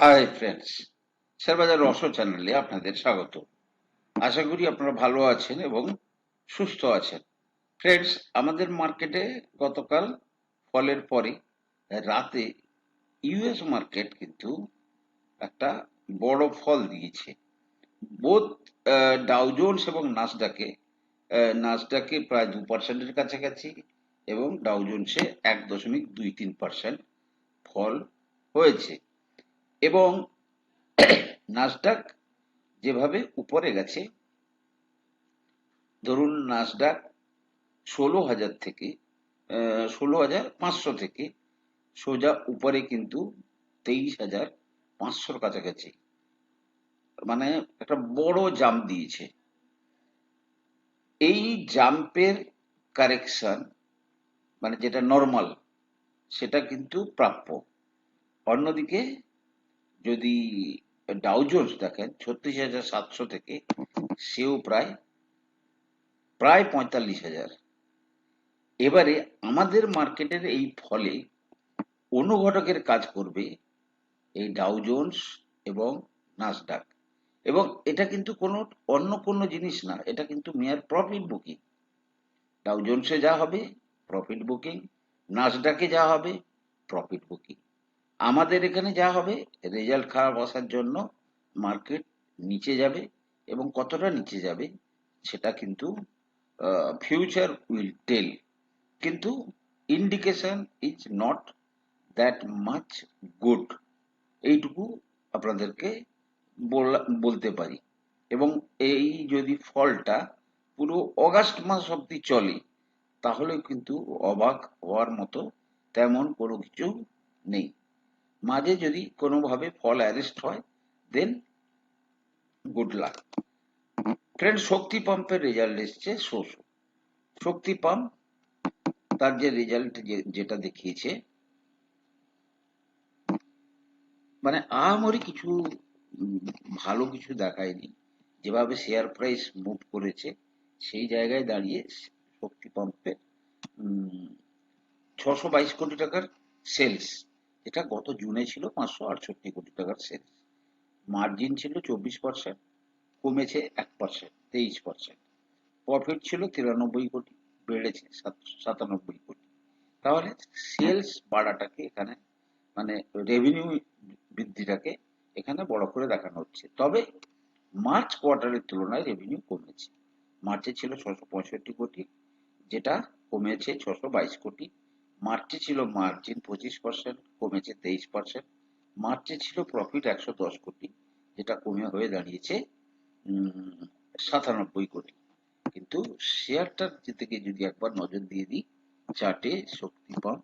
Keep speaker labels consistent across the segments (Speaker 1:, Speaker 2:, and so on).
Speaker 1: Hi friends শেয়ারবাজার Rossouw চ্যানেলে আপনাদের স্বাগত। আশা করি আপনারা ভালো আছেন এবং সুস্থ আছেন। ফ্রেন্ডস আমাদের মার্কেটে গতকাল ফলের পরে রাতে ইউএস মার্কেট কিন্তু একটা বড় ফল দিয়েছে। বোধ ডাউজোন্স এবং নাসডাকে নাসডাকে প্রায় দু পার্সেন্টের কাছাকাছি এবং ডাউজোন্সে এক দশমিক দুই তিন পার্সেন্ট ফল হয়েছে। এবং নাসডাক যেভাবে উপরে গেছে, ধরুন নাসডাক ষোলো হাজার থেকে ষোলো হাজার পাঁচশো থেকে সোজা উপরে কিন্তু তেইশ হাজার পাঁচশোর কাছাকাছি। মানে একটা বড় জাম্প দিয়েছে। এই জাম্পের কারেকশন মানে যেটা নর্মাল সেটা কিন্তু প্রাপ্য। অন্যদিকে যদি ডাউজোন্স দেখেন, ছত্রিশ হাজার সাতশো থেকে সেও প্রায় প্রায় পঁয়তাল্লিশ হাজার। এবারে আমাদের মার্কেটের এই ফলে অনুঘটকের কাজ করবে এই ডাউজোন্স এবং নাসডাক এবং এটা কিন্তু কোনো, অন্য কোনো জিনিস না, এটা কিন্তু মেয়ার প্রফিট বুকিং ডাউজোন্সে যা হবে প্রফিট বুকিং নাসডাকে যা হবে প্রফিট বুকিং আমাদের এখানে যা হবে, রেজাল্ট খারাপ আসার জন্য মার্কেট নিচে যাবে এবং কতটা নিচে যাবে সেটা কিন্তু ফিউচার উইল টেল কিন্তু indication is not that much good এইটুকু আপনাদেরকে বলতে পারি। এবং এই যদি ফলটা পুরো অগাস্ট মাস অব্দি চলে তাহলে কিন্তু অবাক হওয়ার মতো তেমন কোনো কিছু নেই। মাঝে যদি কোনোভাবে ফল অ্যারেস্ট হয় then good luck friend Shakti পাম্পের রেজাল্ট এসছে শোষো শক্তি পাম্প তার যে রেজাল্ট যেটা দেখিয়েছে মানে আহামরি কিছু, ভালো কিছু দেখায়নি। যেভাবে শেয়ার প্রাইস মুভ করেছে, সেই জায়গায় দাঁড়িয়ে শক্তি পাম্পে ছশো বাইশ কোটি টাকার সেলস এটা গত জুনে ছিল পাঁচশো আটষট্টি কোটি টাকার সেলস মার্জিন ছিল চব্বিশ পার্সেন্ট কমেছে এক পার্সেন্ট তেইশ পার্সেন্ট প্রফিট ছিল তিরানব্বই কোটি, বেড়েছে সাতানব্বই কোটি। তাহলে সেলস বাড়াটাকে এখানে মানে রেভিনিউ বৃদ্ধিটাকে এখানে বড় করে দেখানো হচ্ছে। তবে মার্চ কোয়ার্টারের তুলনায় রেভিনিউ কমেছে। মার্চে ছিল ছশো পঁয়ষট্টি কোটি, যেটা কমেছে ছশো বাইশ কোটি। মার্চে ছিল মার্জিন পঁচিশ পার্সেন্ট কমেছে তেইশ পার্সেন্ট মার্চে ছিল প্রফিট একশো দশ কোটি, যেটা কমে হয়ে দাঁড়িয়েছে সাতানব্বই কোটি। কিন্তু শেয়ারটার থেকে যদি একবার নজর দিয়ে দিই চার্টে শক্তি পাম্প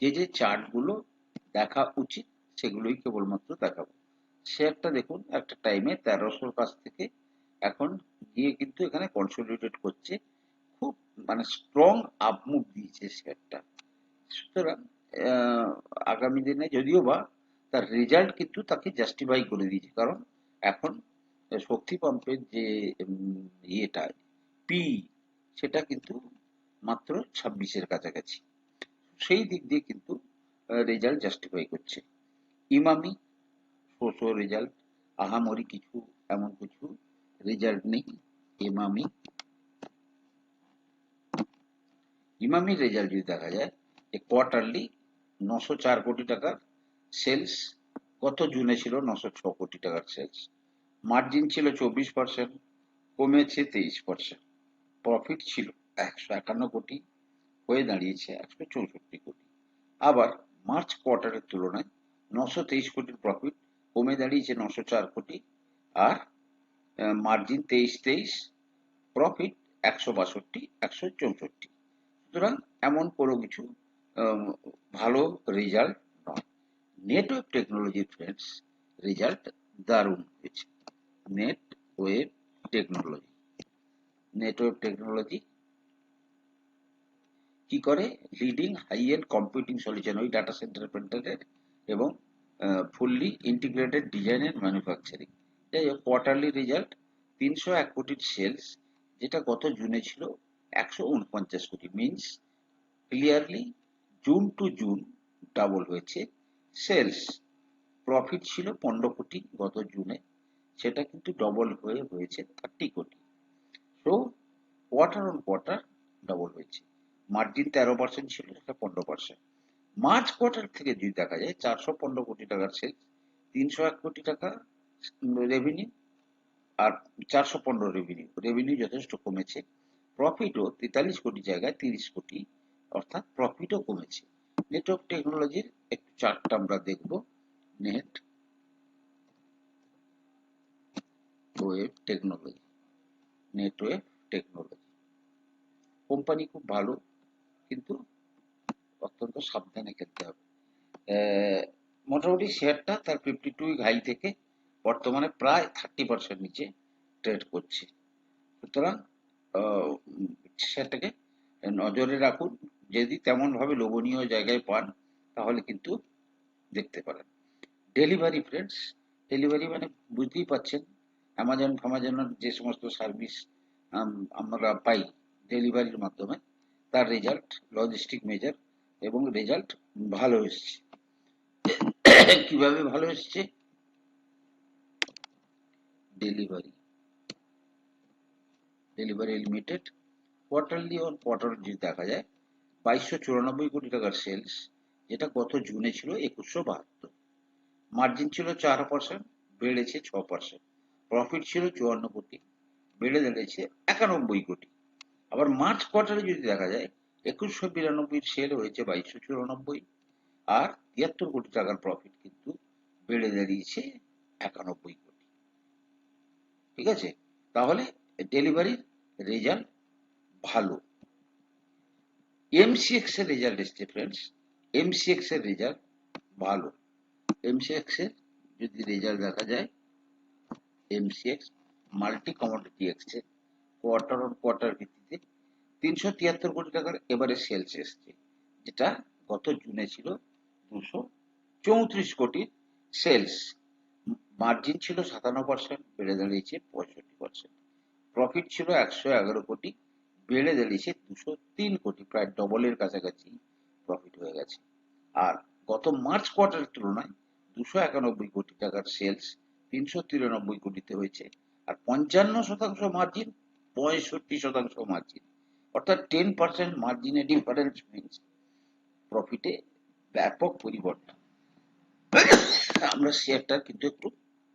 Speaker 1: যে যে চার্টগুলো দেখা উচিত, সেগুলোই কেবলমাত্র দেখাবো। শেয়ারটা দেখুন, একটা টাইমে তেরোশোর কাছ থেকে এখন গিয়ে কিন্তু এখানে কনসোলিডেট করছে। মানে স্ট্রং আপমুভ দিয়েছে শেয়ারটা সুতরাং আগামী দিনে যদিও বা তার রেজাল্ট কিন্তু তাকে জাস্টিফাই করে দিয়েছে, কারণ এখন শক্তি পাম্পের যে ইয়েটা পি সেটা কিন্তু মাত্র ছাব্বিশের কাছাকাছি। সেই দিক দিয়ে কিন্তু রেজাল্ট জাস্টিফাই করছে। ইমামি শোষো রেজাল্ট আহামরি কিছু, এমন কিছু রেজাল্ট নেই। ইমামি ইমামির রেজাল্ট যদি দেখা যায় যে কোয়ার্টারলি নশো চার কোটি টাকার সেলস গত জুনে ছিল নশো ছ কোটি টাকার সেলস মার্জিন ছিল চব্বিশ পার্সেন্ট কমেছে তেইশ পার্সেন্ট প্রফিট ছিল একশো একান্ন কোটি, হয়ে দাঁড়িয়েছে একশো চৌষট্টি কোটি। আবার মার্চ কোয়ার্টারের তুলনায় নশো তেইশ কোটির প্রফিট কমে দাঁড়িয়েছে নশো চার কোটি, আর মার্জিন তেইশ তেইশ প্রফিট একশো বাষট্টি, একশো চৌষট্টি। সুতরাং এমন কোনো কিছু ভালো রেজাল্ট নয়। নেটওয়ার্ক টেকনোলজি ফ্রেন্ডস রেজাল্ট দারুণ হয়েছে। Net web technology network technology কি করে? Leading high end computing solution ওই ডাটা সেন্টার পেন্টারের এবং fully integrated design and manufacturing যাই হোক কোয়ার্টারলি রেজাল্ট তিনশো এক কোটির সেলস যেটা গত জুনে ছিল একশো উনপঞ্চাশ crore means clearly June to June double হয়েছে। সেলস প্রফিট ছিল পনেরো কোটি গত জুনে সেটা কিন্তু ডবল হয়ে হয়েছে thirty crore. So quarter on quarter double হয়েছে। মার্জিন তেরো পার্সেন্ট ছিল, সেটা পনেরো পার্সেন্ট মার্চ কোয়ার্টার থেকে যদি দেখা যায়, চারশো পনেরো কোটি টাকার সেলস তিনশো এক কোটি টাকা রেভিনিউ আর চারশো পনেরো রেভিনিউ রেভিনিউ যথেষ্ট কমেছে। প্রফিটও তেতাল্লিশ কোটি জায়গায় তিরিশ কোটি, অর্থাৎ প্রফিটও কমেছে। নেটওয়ার্ক টেকনোলজির একটু চার্টটা আমরা দেখব। Net Web technology Netweb technology company খুব ভালো, কিন্তু অত্যন্ত সাবধানে খেলতে হবে। মোটামুটি শেয়ারটা তার ফিফটি টু হাই থেকে বর্তমানে প্রায় থার্টি পার্সেন্ট নিচে ট্রেড করছে। সুতরাং শেয়ারটাকে নজরে রাখুন। যদি তেমন ভাবে লোভনীয় জায়গায় পান, তাহলে কিন্তু দেখতে পারেন। ডেলিভারি ফ্রেন্ডস, ডেলিভারি মানে বুঝতেই পাচ্ছেন অ্যামাজন ফ্যামাজনের যে সমস্ত সার্ভিস আমরা পাই ডেলিভারির মাধ্যমে, তার রেজাল্ট লজিস্টিক মেজার এবং রেজাল্ট ভালো এসছে। কীভাবে ভালো এসছে? Delivery. Delivery limited quarterly on যদি দেখা যায়, বাইশশো চুরানব্বই কোটি টাকার সেলস যেটা গত জুনে ছিল একুশশো বাহাত্তর। মার্জিন ছিল চার পার্সেন্ট বেড়েছে ছ পার্সেন্ট প্রফিট ছিল চুয়ান্ন কোটি, বেড়ে দাঁড়িয়েছে একানব্বই কোটি। আবার মার্চ কোয়ার্টারে যদি দেখা যায়, একুশশো বিরানব্বই সেল হয়েছে বাইশশো চুরানব্বই, আর তিয়াত্তর কোটি টাকার প্রফিট কিন্তু বেড়ে দাঁড়িয়েছে একানব্বই কোটি। ঠিক আছে? তাহলে ডেলিভারির রেজাল্ট ভালো। এমসিএক্স এর রেজাল্ট এসছে ফ্রেন্ডস এমসিএক্স এর রেজাল্ট ভালো। এমসিএক্স এর যদি রেজাল্ট দেখা যায় MCX multi commodity exchange quarter on quarter ভিত্তিতে তিনশো তিয়াত্তর কোটি টাকার এবারে সেলস এসছে, যেটা গত জুনে ছিল দুশো চৌত্রিশ কোটির সেলস মার্জিন ছিল সাতান্ন পার্সেন্ট বেড়ে দাঁড়িয়েছে পঁয়ষট্টি পার্সেন্ট প্রফিট ছিল একশো এগারো কোটি, বেড়ে দাঁড়িয়েছে দুশো তিন কোটি, প্রায় ডবলের কাছাকাছি প্রফিট হয়ে গেছে। আর গত মার্চ কোয়ার্টারের তুলনায় দুশো একানব্বই কোটি টাকার সেলস তিনশো তিরানব্বই কোটিতে হয়েছে। আর পঞ্চান্ন শতাংশ মার্জিন পঁয়ষট্টি শতাংশ মার্জিন অর্থাৎ টেন পার্সেন্ট মার্জিনে ডিফারেন্স মিনস প্রফিটে ব্যাপক পরিবর্তন। আমরা শেয়ারটার কিন্তু একটু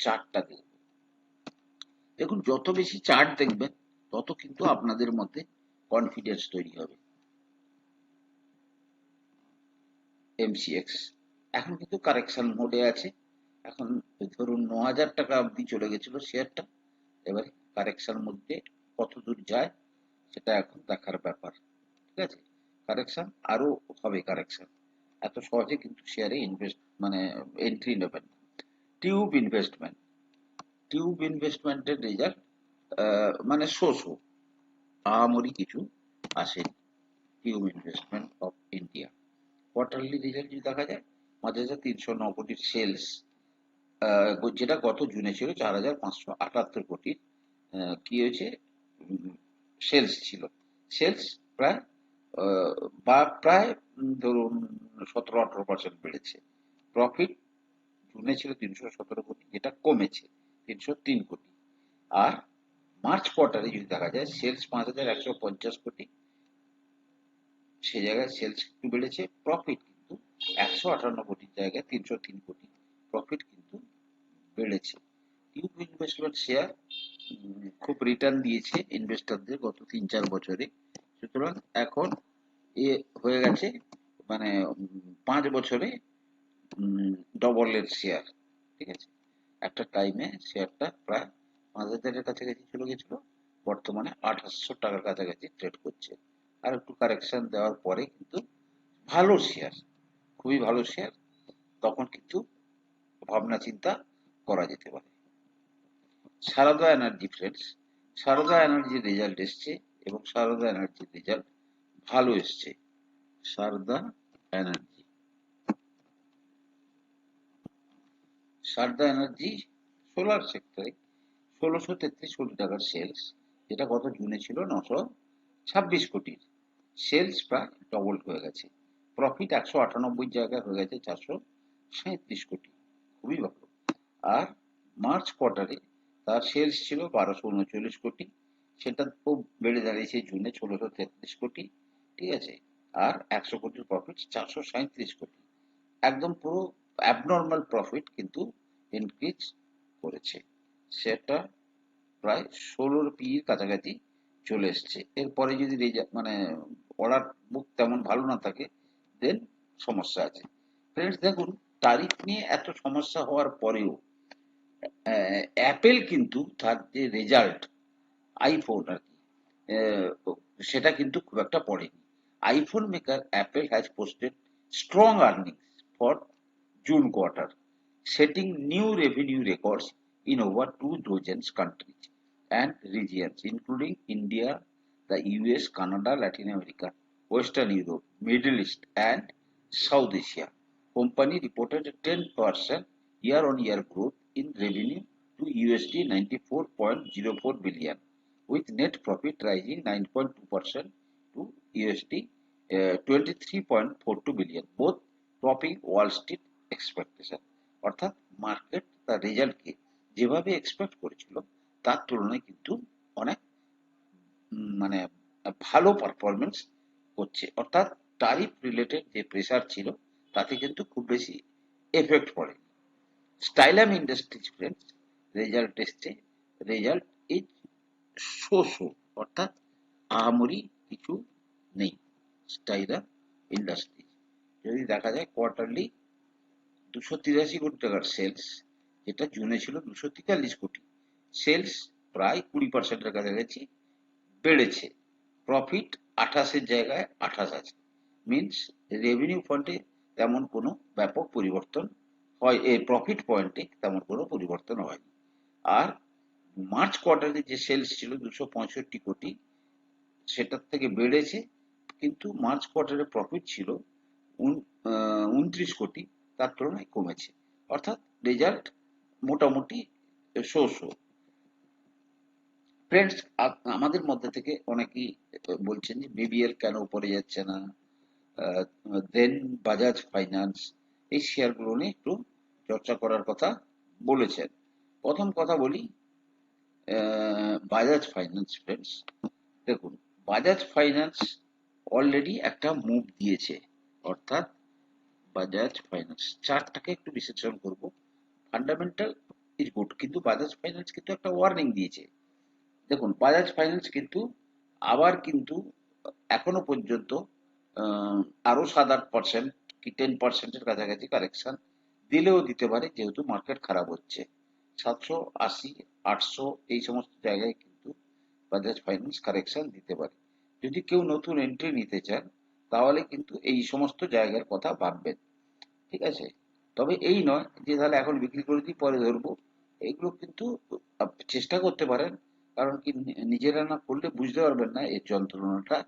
Speaker 1: চার্টটা দেখব। দেখুন, যত বেশি চার্ট দেখবেন, তত কিন্তু আপনাদের মধ্যে কনফিডেন্স তৈরি হবে। এমসিএক্স এখন কিন্তু কারেকশন মোডে আছে। এখন ধরুন ন হাজার টাকা অবধি চলে গেছিল শেয়ারটা এবারে কারেকশন মধ্যে কত দূর যায়, সেটা এখন দেখার ব্যাপার। ঠিক আছে? কারেকশন আরও হবে কারেকশন এত সহজে কিন্তু শেয়ারে ইনভেস্ট মানে এন্ট্রি নেবেন টিউব ইনভেস্টমেন্ট টিউব ইনভেস্টমেন্টের রেজাল্ট মানে শো শো আহামরি কিছু আসেনি tube investment of India quarterly result যদি দেখা যায় পাঁচ হাজার তিনশো ন কোটির সেলস যেটা গত জুনে ছিল চার হাজার পাঁচশো আটাত্তর কোটির কি হয়েছে? সেলস ছিল। সেলস প্রায় বা প্রায় ধরুন সতেরো আঠারো পার্সেন্ট বেড়েছে। প্রফিট জুনে ছিল তিনশো সতেরো কোটি, যেটা কমেছে। তিনশো তিন কোটি। আর মার্চ কোয়ার্টারে যদি দেখা যায়, সেলস পাঁচ হাজার একশো পঞ্চাশ কোটি। সে জায়গায় সেলস একটু বেড়েছে প্রফিট কিন্তু একশো আটান্ন কোটির জায়গায় তিনশো তিন কোটি প্রফিট কিন্তু বেড়েছে। টিউব ইনভেস্টমেন্ট শেয়ার খুব রিটার্ন দিয়েছে ইনভেস্টরদের গত তিন চার বছরে। সুতরাং এখন এ হয়ে গেছে মানে পাঁচ বছরে ডবলের শেয়ার ঠিক আছে? একটা টাইমে শেয়ারটা প্রায় পাঁচ হাজারের কাছাকাছি চলে গেছিল, বর্তমানে আঠাশশো টাকার কাছাকাছি ট্রেড করছে। আর একটু কারেকশন দেওয়ার পরে কিন্তু ভালো শেয়ার খুবই ভালো শেয়ার তখন কিন্তু ভাবনা চিন্তা করা যেতে পারে। সারদা এনার্জি ফ্রেন্ডস সারদা এনার্জির রেজাল্ট এসছে এবং সারদা এনার্জির রেজাল্ট ভালো এসছে। Sarda energy Sarda energy solar সেক্টরে ষোলোশো তেত্রিশ কোটি টাকার সেলস, যেটা গত জুনে ছিল নশো ছাব্বিশ কোটির। সেলস প্রায় ডবল হয়ে গেছে। প্রফিট একশো আটানব্বই জায়গায় হয়ে গেছে চারশো সাঁত্রিশ কোটি। খুবই ভালো। আর মার্চ কোয়ার্টারে তার সেলস ছিল বারোশো উনচল্লিশ কোটি। সেটা খুব বেড়ে দাঁড়িয়েছে জুনে ষোলোশো তেত্রিশ কোটি। ঠিক আছে? আর একশো কোটির প্রফিট চারশো সাঁত্রিশ কোটি। একদম পুরো অ্যাবনর্মাল প্রফিট কিন্তু ইনক্রিজ করেছে। সেটা প্রায় ষোলোর পির কাছাকাছি চলে এসছে। এরপরে যদি রেজা- মানে অর্ডার বুক তেমন ভালো না থাকে দেন সমস্যা আছে। ফ্রেন্ডস দেখুন, তারিখ নিয়ে এত সমস্যা হওয়ার পরেও অ্যাপেল কিন্তু তার যে রেজাল্ট আইফোন আর কি সেটা কিন্তু খুব একটা পড়েনি। IPhone maker Apple has posted strong earnings for June quarter setting new revenue records in over two dozen countries and regions, including India, the US, Canada, Latin America, Western Europe, Middle East, and South Asia. Company reported a 10% year-on-year growth in revenue to USD 94.04 billion, with net profit rising 9.2% to USD uh, 23.42 billion, both topping Wall Street expectation. অর্থাৎ market তার রেজাল্টকে যেভাবে expect করেছিল, তার তুলনায় কিন্তু অনেক মানে ভালো পারফরমেন্স করছে। অর্থাৎ টারিফ রিলেটেড যে প্রেসার ছিল, তাতে কিন্তু খুব বেশি এফেক্ট পড়ে। স্টাইলাম ইন্ডাস্ট্রিজ ফ্রেন্ডস রেজাল্ট এসছে। রেজাল্ট ইজ শো শো অর্থাৎ আহামরি কিছু নেই। Stylam industries. যদি দেখা যায় কোয়ার্টারলি দুশো তিরাশি কোটি টাকার সেলস যেটা জুনে ছিল দুশো তেতাল্লিশ কোটি। সেলস প্রায় কুড়ি পার্সেন্টের কাছাকাছি বেড়েছে। প্রফিট আঠাশের জায়গায় আঠাশ আছে। মিনস রেভিনিউ ফন্টে তেমন কোনো ব্যাপক পরিবর্তন হয় এই প্রফিট পয়েন্টে তেমন কোনো পরিবর্তন হয়নি। আর মার্চ কোয়ার্টারে যে সেলস ছিল দুশো পঁয়ষট্টি কোটি, সেটার থেকে বেড়েছে। কিন্তু মার্চ কোয়ার্টারে প্রফিট ছিল উনত্রিশ কোটি। তার তুলনায় কমেছে। অর্থাৎ রেজাল্ট মোটামুটি শো শো। ফ্রেন্ডস আমাদের মধ্যে থেকে অনেকেই বলছেন যে বিবিএল কেন উপরে যাচ্ছে না? দেন বাজাজ ফাইন্যান্স এই শেয়ারগুলো নিয়ে একটু চর্চা করার কথা বলেছেন। প্রথম কথা বলি বাজাজ ফাইন্যান্স ফ্রেন্ডস দেখুন বাজাজ ফাইন্যান্স অলরেডি একটা মুভ দিয়েছে। অর্থাৎ বাজাজ ফাইন্যান্স চার্টটাকে একটু বিশ্লেষণ করব। ফান্ডামেন্টাল ইজ গুড কিন্তু বাজাজ ফাইন্যান্স কিন্তু একটা ওয়ার্নিং দিয়েছে। দেখুন বাজাজ ফাইন্যান্স কিন্তু আবার কিন্তু এখনও পর্যন্ত আহ, আরও সাত আট পার্সেন্ট কি টেন পার্সেন্টের কাছাকাছি কারেকশন দিলেও দিতে পারে যেহেতু মার্কেট খারাপ হচ্ছে। সাতশো আশি আটশো এই সমস্ত জায়গায় কিন্তু বাজাজ ফাইন্যান্স কারেকশন দিতে পারে। যদি কেউ নতুন এন্ট্রি নিতে চান তাহলে কিন্তু এই সমস্ত জায়গার কথা ভাববেন। ঠিক আছে? তবে এই নয় যে তাহলে এখন বিক্রি করে দিই, পরে ধরবো। এগুলো কিন্তু চেষ্টা করতে পারেন। কারণ কি নিজেরা না করলে বুঝতে পারবেন না এর যন্ত্রণাটা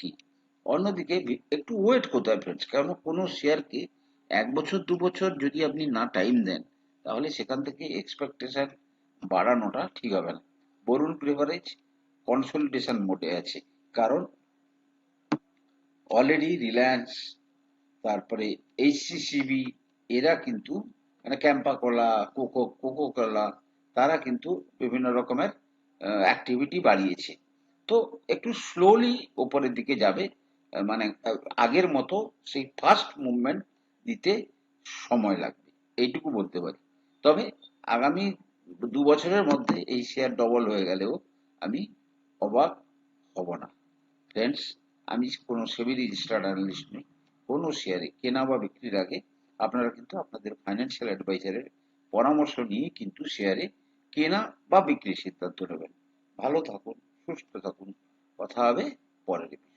Speaker 1: কি। অন্যদিকে একটু ওয়েট করতে হয় ফ্রেন্ডস কারণ কোনো শেয়ারকে এক বছর, দু বছর যদি আপনি না টাইম দেন, তাহলে সেখান থেকে এক্সপেকটেশন বাড়ানোটা ঠিক হবে না। বরুণ প্রিভারেজ কনসলিডেশন মোডে আছে। কারণ অলরেডি রিলায়েন্স তারপরে এইচসিসিবি এরা কিন্তু মানে Campa cola coca coca cola তারা কিন্তু বিভিন্ন রকমের অ্যাক্টিভিটি বাড়িয়েছে। তো একটু স্লোলি ওপরের দিকে যাবে মানে আগের মতো সেই ফার্স্ট মুভমেন্ট দিতে সময় লাগবে। এইটুকু বলতে পারি। তবে আগামী দু বছরের মধ্যে এই শেয়ার ডবল হয়ে গেলেও আমি অবাক হব না। ফ্রেন্ডস আমি কোনো সেবি রেজিস্টার্ড অ্যানালিস্ট নই, কোনো শেয়ারে কেনা বা বিক্রির আগে আপনারা কিন্তু আপনাদের ফাইন্যান্সিয়াল অ্যাডভাইজারের পরামর্শ নিয়ে কিন্তু শেয়ারে কেনা বা বিক্রির সিদ্ধান্ত নেবেন ভালো থাকুন, সুস্থ থাকুন, কথা হবে পরের।